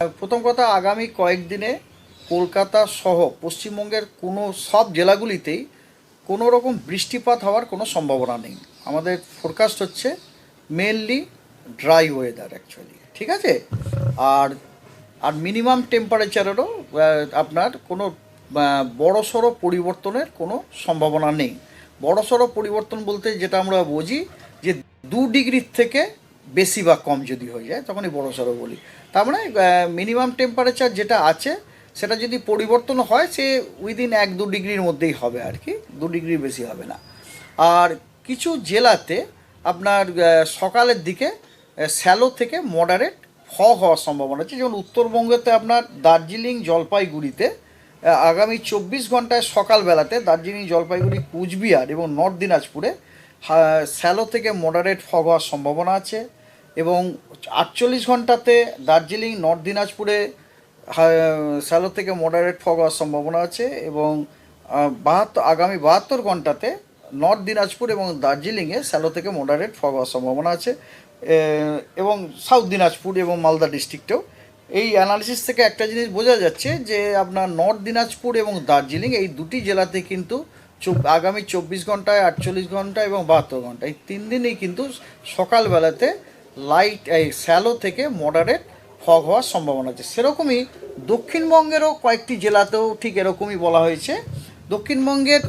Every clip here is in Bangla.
প্রথম কথা আগামী কয়েকদিনে কলকাতা সহ পশ্চিমবঙ্গের কোনো সব জেলাগুলিতেই কোনো রকম বৃষ্টিপাত হওয়ার কোনো সম্ভাবনা নেই। আমাদের ফোরকাস্ট হচ্ছে মেনলি ড্রাই ওয়েদার অ্যাকচুয়ালি ঠিক আছে? আর আর মিনিমাম টেম্পারেচারেরও আপনার কোনো আহ, বড়সড় পরিবর্তনের কোনো সম্ভাবনা নেই। বড়সড় পরিবর্তন বলতে যেটা আমরা বুঝি যে দু ডিগ্রির থেকে বেশি বা কম যদি হয়ে যায়, তখনই বড়সড় বলি। তার মানে মিনিমাম টেম্পারেচার যেটা আছে, সেটা যদি পরিবর্তন হয়, সে উইদিন এক দু ডিগ্রির মধ্যেই হবে আর কি, দু ডিগ্রির বেশি হবে না। আর কিছু জেলাতে আপনার সকালের দিকে স্যালো থেকে মডারেট ফগ হওয়ার সম্ভাবনা আছে। যেমন উত্তরবঙ্গতে আপনার দার্জিলিং জলপাইগুড়িতে আগামী চব্বিশ ঘন্টায় সকালবেলাতে দার্জিলিং, জলপাইগুড়ি, কুচবিহার এবং নর্থ দিনাজপুরে স্যালো থেকে মডারেট ফগ হওয়ার সম্ভাবনা আছে। এবং আটচল্লিশ ঘন্টাতে দার্জিলিং, নর্থ দিনাজপুরে স্যালো থেকে মডারেট ফগ হওয়ার সম্ভাবনা আছে এবং বাহাত্তর, আগামী বাহাত্তর ঘন্টাতে নর্থ দিনাজপুর এবং দার্জিলিংয়ে স্যালো থেকে মডারেট ফগ হওয়ার সম্ভাবনা আছে। এবং সাউথ দিনাজপুর এবং মালদা ডিস্ট্রিক্টেও এই অ্যানালিসিস থেকে একটা জিনিস বোঝা যাচ্ছে যে আপনার নর্থ দিনাজপুর এবং দার্জিলিং এই দুটি জেলাতে কিন্তু আগামী চব্বিশ ঘন্টায় আটচল্লিশ ঘণ্টা এবং বাহাত্তর ঘণ্টা। এই তিন দিনেই কিন্তু সকালবেলাতে লাইট, এই স্যালো থেকে মডারেট ফগ হওয়ার সম্ভাবনা আছে। সেরকমই দক্ষিণবঙ্গেরও কয়েকটি জেলাতেও ঠিক এরকমই বলা হয়েছে। দক্ষিণবঙ্গের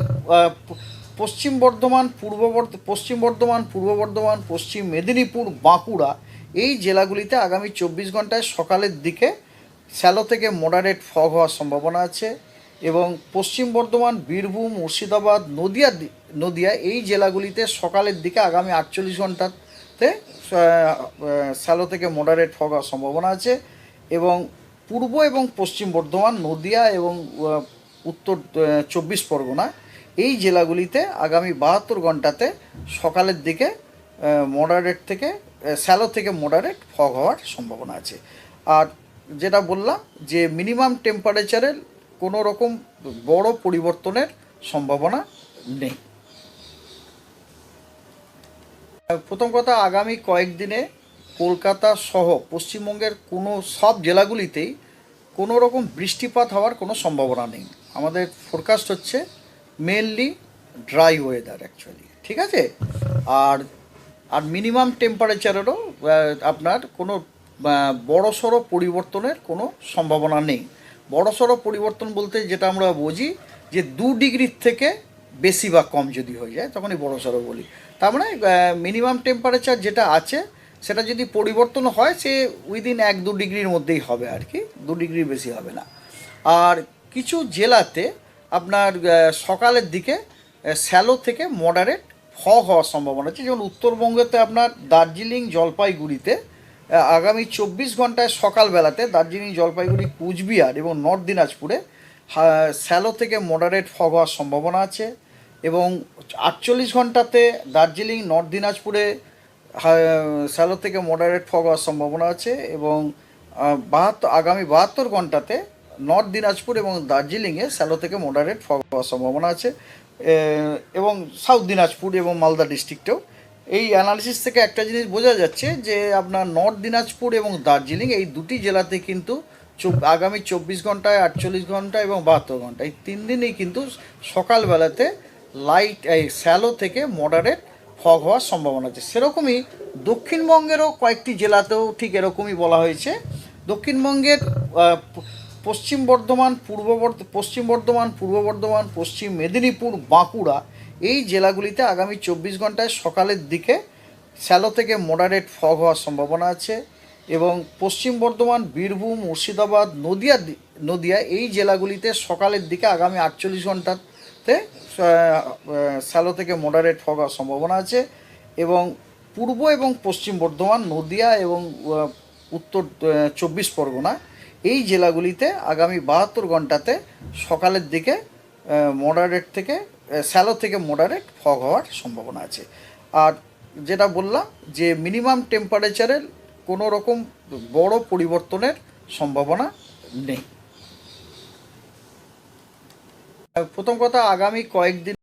পশ্চিম বর্ধমান, পূর্ব পশ্চিম বর্ধমান, পূর্ব বর্ধমান, পশ্চিম মেদিনীপুর, বাঁকুড়া এই জেলাগুলিতে আগামী চব্বিশ ঘন্টায় সকালের দিকে স্যালো থেকে মডারেট ফগ হওয়ার সম্ভাবনা আছে এবং পশ্চিম বর্ধমান, বীরভূম, মুর্শিদাবাদ, নদিয়া নদিয়া এই জেলাগুলিতে সকালের দিকে আগামী আটচল্লিশ ঘন্টাতে স্যালো থেকে মডারেট ফগ হওয়ার সম্ভাবনা আছে এবং পূর্ব এবং পশ্চিম বর্ধমান, নদিয়া এবং উত্তর চব্বিশ পরগনা এই জেলাগুলিতে আগামী বাহাত্তর ঘন্টাতে সকালের দিকে মডারেট থেকে স্যালো থেকে মডারেট ফগ হওয়ার সম্ভাবনা আছে। আর যেটা বললাম যে মিনিমাম টেম্পারেচারের কোনো রকম বড় পরিবর্তনের সম্ভাবনা নেই। প্রথম কথা, আগামী কয়েকদিনে কলকাতা সহ পশ্চিমবঙ্গের কোনো সব জেলাগুলিতেই কোনো রকম বৃষ্টিপাত হওয়ার কোনো সম্ভাবনা নেই। আমাদের ফোরকাস্ট হচ্ছে মেনলি ড্রাই ওয়েদার অ্যাকচুয়ালি ঠিক আছে? আর আর মিনিমাম টেম্পারেচারেরও আপনার কোনো বড়সড় পরিবর্তনের কোনো সম্ভাবনা নেই। বড়সড় পরিবর্তন বলতে যেটা আমরা বুঝি যে দু ডিগ্রির থেকে বেশি বা কম যদি হয়ে যায়, তখনই বড়সড় বলি। তার মানে মিনিমাম টেম্পারেচার যেটা আছে, সেটা যদি পরিবর্তন হয়, সে উইদিন এক দু ডিগ্রির মধ্যেই হবে আর কি, দু ডিগ্রির বেশি হবে না। আর কিছু জেলাতে আপনার সকালের দিকে স্যালো থেকে মডারেট ফগ হওয়ার সম্ভাবনা আছে। যেমন উত্তরবঙ্গতে আপনার দার্জিলিং জলপাইগুড়িতে আগামী চব্বিশ ঘন্টায় সকালবেলাতে দার্জিলিং জলপাইগুড়ি, কুচবিহার এবং নর্থ দিনাজপুরে হা- স্যালো থেকে মডারেট ফগ হওয়ার সম্ভাবনা আছে এবং আটচল্লিশ ঘন্টাতে দার্জিলিং, নর্থ দিনাজপুরে স্যালো থেকে মডারেট ফগ হওয়ার সম্ভাবনা আছে এবং বাহাত্তর, আগামী বাহাত্তর ঘন্টাতে নর্থ দিনাজপুর এবং দার্জিলিংয়ে স্যালো থেকে মডারেট ফগ হওয়ার সম্ভাবনা আছে এবং সাউথ দিনাজপুর এবং মালদা ডিস্ট্রিক্টেও। এই অ্যানালিসিস থেকে একটা জিনিস বোঝা যাচ্ছে যে আপনার নর্থ দিনাজপুর এবং দার্জিলিং এই দুটি জেলাতে কিন্তু আগামী চব্বিশ ঘন্টায়, আটচল্লিশ ঘণ্টা এবং বাহাত্তর ঘণ্টা এই তিন দিনেই কিন্তু সকালবেলাতে লাইট এই স্যালো থেকে মডারেট ফগ হওয়ার সম্ভাবনা আছে। সেরকমই দক্ষিণবঙ্গেরও কয়েকটি জেলাতেও ঠিক এরকমই বলা হয়েছে। দক্ষিণবঙ্গের পশ্চিম বর্ধমান, পূর্ব পশ্চিম বর্ধমান, পূর্ব বর্ধমান, পশ্চিম মেদিনীপুর, বাঁকুড়া এই জেলাগুলিতে আগামী চব্বিশ ঘন্টায় সকালের দিকে স্যালো থেকে মডারেট ফগ হওয়ার সম্ভাবনা আছে। এবং পশ্চিম বর্ধমান, বীরভূম, মুর্শিদাবাদ, নদিয়া নদিয়া এই জেলাগুলিতে সকালের দিকে আগামী আটচল্লিশ ঘন্টাতে স্যালো থেকে মডারেট হওয়ার সম্ভাবনা আছে এবং পূর্ব এবং পশ্চিম বর্ধমান, নদিয়া এবং উত্তর চব্বিশ পরগনা এই জেলাগুলিতে আগামী বাহাত্তর ঘন্টাতে সকালের দিকে মডারেট থেকে স্যালো থেকে মডারেট ফগ হওয়ার সম্ভাবনা আছে। আর যেটা বললাম যে মিনিমাম টেম্পারেচারের কোনো রকম বড় পরিবর্তনের সম্ভাবনা নেই। প্রথম কথা আগামী কয়েকদিন